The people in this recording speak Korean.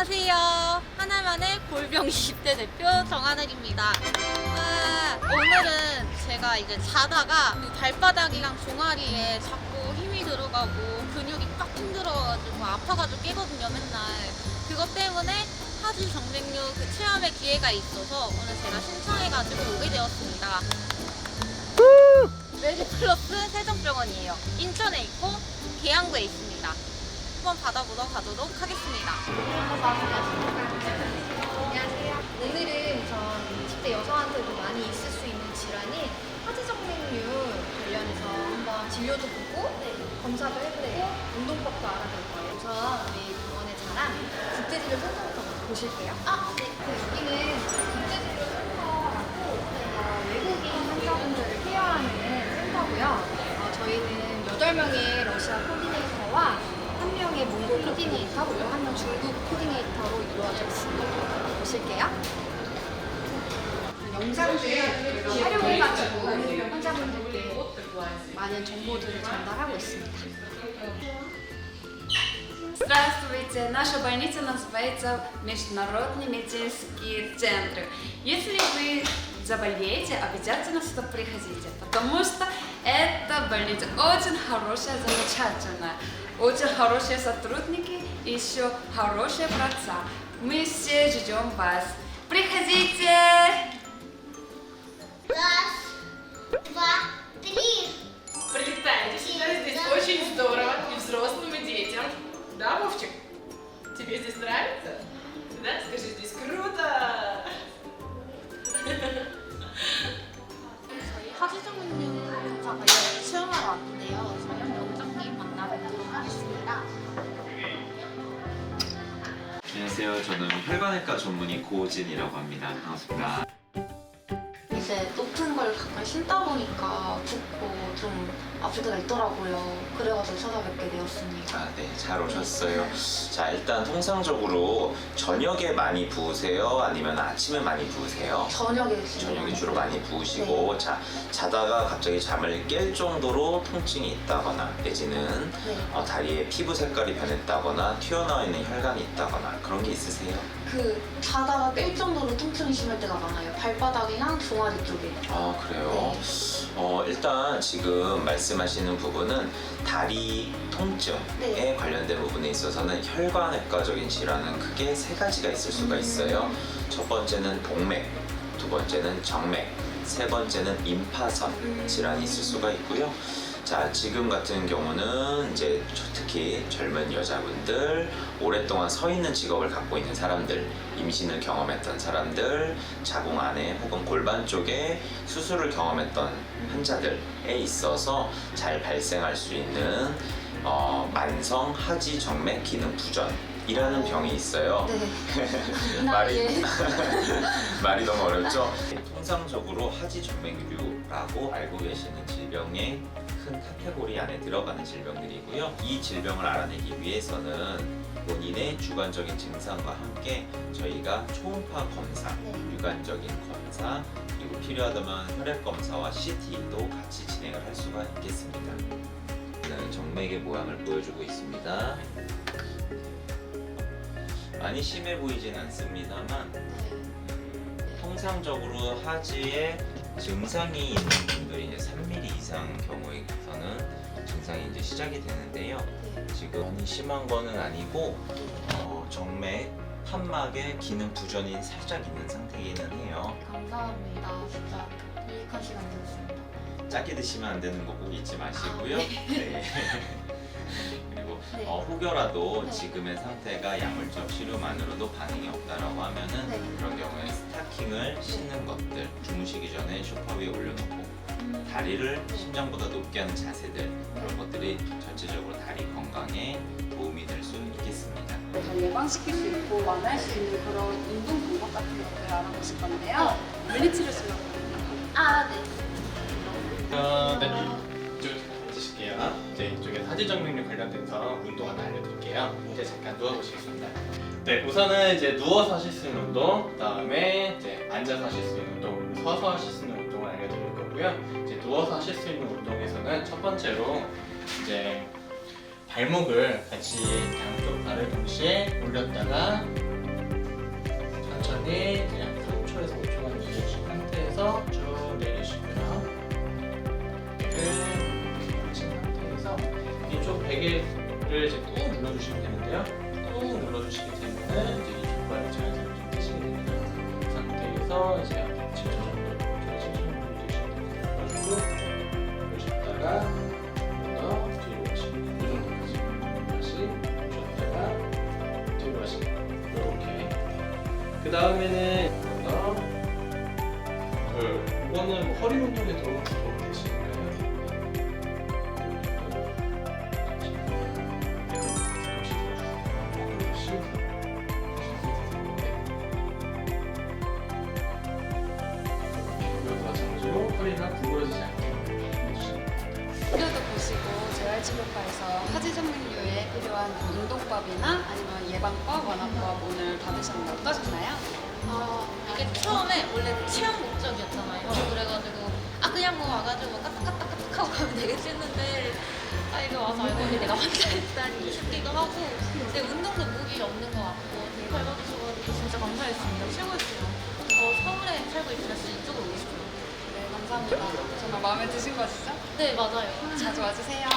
안녕하세요. 하나만의 골병 20대 대표 정하늘입니다. 아, 오늘은 제가 이제 자다가 그 발바닥이랑 종아리에 자꾸 힘이 들어가고 근육이 빡 힘들어가지고 아파가지고 깨거든요, 맨날. 그것 때문에 하지 정맥류 그 체험의 기회가 있어서 오늘 제가 신청해가지고 오게 되었습니다. 메디플러스 세종병원이에요. 인천에 있고 계양구에 있습니다. 한번 받아보러 가도록 하겠습니다. 안녕하세요. 오늘은 전 20대 여성한테도 많이 있을 수 있는 질환인 하지정맥류 관련해서 한번 진료도 보고 검사도 해보고 운동법도 알아볼 거예요. 우선 우리 병원의 자랑 국제진료 센터부터 먼저 보실게요. 아, 네. 여기는 국제진료 센터라고 어, 외국인 환자분들을 케어하는 센터고요. 어, 저희는 8명의 러시아 코디네이터와 한 명의 몽골 코디네이터 그리고 한 명 중국 코디네이터로 이루어져 있습니다. 보실게요. 영상들 촬영해가지고 환자분들께 많은 정보들을 전달하고 있습니다. Здравствуйте! Наша больница называется Международный медицинский центр. Если вы заболеете, обязательно сюда приходите, потому что эта больница очень хорошая, замечательная. Очень хорошие сотрудники, и еще хорошие врачи. Мы все ждем вас. Приходите! Раз, два, три. Прилетаете сюда, здесь очень здорово и взрослым, и детям. Да, Вовчик? Тебе здесь нравится? Да? Скажи, здесь круто! 왔는데요. 저희 원장님 만나뵙도록 하겠습니다. 안녕하세요. 저는 혈관외과 전문의 고진이라고 합니다. 반갑습니다. 이제 높은 걸 가끔 신다 보니까 붓고 좀 아플 때가 있더라고요. 그래가지고 찾아뵙게 되었습니다. 아, 네, 잘 오셨어요. 자, 일단 통상적으로 저녁에 많이 부으세요? 아니면 아침에 많이 부으세요? 저녁에 주로 저녁에 주로 많이 부으시고, 자, 자다가 갑자기 잠을 깰 정도로 통증이 있다거나, 내지는 네. 어, 다리에 피부 색깔이 변했다거나, 튀어나와 있는 혈관이 있다거나, 그런 게 있으세요? 그 자다가 깰 정도로 통증이 심할 때가 많아요. 발바닥이랑 종아리 쪽에. 아 그래요? 어, 일단 지금 말씀하시는 부분은 다리 통증에 네. 관련된 부분에 있어서는 혈관외과적인 질환은 크게 세 가지가 있을 수가 있어요. 음. 첫 번째는 동맥, 두 번째는 정맥, 세 번째는 임파선 음. 질환이 있을 수가 있고요. 자, 지금 같은 경우는 이제 특히 젊은 여자분들, 오랫동안 서 있는 직업을 갖고 있는 사람들, 임신을 경험했던 사람들, 자궁 안에 혹은 골반 쪽에 수술을 경험했던 환자들에 있어서 잘 발생할 수 있는 어, 만성 하지 정맥 기능 부전 이라는 병이 있어요. 네. 말이 말이 너무 어렵죠? 통상적으로 하지 정맥류라고 알고 계시는 질병의 큰 카테고리 안에 들어가는 질병들이고요. 이 질병을 알아내기 위해서는 본인의 주관적인 증상과 함께 저희가 초음파 검사, 네. 유관적인 검사, 그리고 필요하다면 혈액 검사와 CT도 같이 진행을 할 수가 있겠습니다. 네, 정맥의 모양을 보여주고 있습니다. 많이 심해 보이진 않습니다만 통상적으로 하지에 증상이 있는 분들이 이제 3mm 이상 경우에서는 증상이 이제 시작이 되는데요. 지금 많이 심한 거는 아니고 어, 정맥 판막에 기능 부전이 살짝 있는 상태이기는 해요. 감사합니다. 진짜 유익한 시간 되었습니다. 작게 드시면 안 되는 거 꼭 잊지 마시고요. 네. 네. 어, 혹여라도 네. 지금의 상태가 약물적 치료만으로도 반응이 없다라고 하면은 네. 그런 경우에 스타킹을 신는 것들 주무시기 전에 소파 위에 올려놓고 음, 다리를 심장보다 높게 하는 자세들 그런 것들이 전체적으로 다리 건강에 도움이 될 수 있겠습니다. 더 예방시킬 수 있고 완화할 수 있는 그런 운동 방법 같은 것들을 알아보실 건데요. 물리치료 수업거든요. 아, 네. 어, 네. 이제 이쪽에 사지정맥류 관련돼서 운동 하나 알려드릴게요. 이제 잠깐 누워보시겠습니다. 네, 우선은 이제 누워서 하실 수 있는 운동, 그 다음에 이제 앉아서 하실 수 있는 운동, 서서 하실 수 있는 운동을 알려드릴 거고요. 이제 누워서 하실 수 있는 운동에서는 첫 번째로 이제 발목을 같이 양쪽 발을 동시에 올렸다가 천천히 베개를 이제 꾹 눌러주시면 되는데요. 꾹 눌러주시게 되면은 이제 이쪽 발이 자연스럽게 좀 뜨시게 됩니다. 그 상태에서 이제 7초 정도 이렇게 7초 정도 누르시면 됩니다. 그래가지고 누르셨다가 더 뒤로 가시고 이 정도까지 다시 누르셨다가 뒤로 가시고 이렇게 그 다음에는 더 그, 이거는 뭐 허리 운동에 도움, 도움 되시니 video도 보시고 재활치료과에서 하지정맥류에 필요한 운동법이나 아니면 예방법, 완화법 오늘 받으셨는데 어떠셨나요? 아, 이게 처음에 원래 체험 목적이었잖아요. 그래가지고 아 그냥 뭐 와가지고 까딱까딱까딱 하고 가면 되겠지 했는데 아 이거 와서 알고 보니 내가 환자했다니 싶기도 하고 근데 운동도 무기 없는 것 같고 되게 밟아주셔가지고 진짜 감사했습니다. 최고였어요. 저 서울에 살고 있으면 진짜 이쪽으로 오고 싶어요. 네, 감사합니다. 정말 마음에 드신 거시죠? 네 맞아요. 자주 와주세요.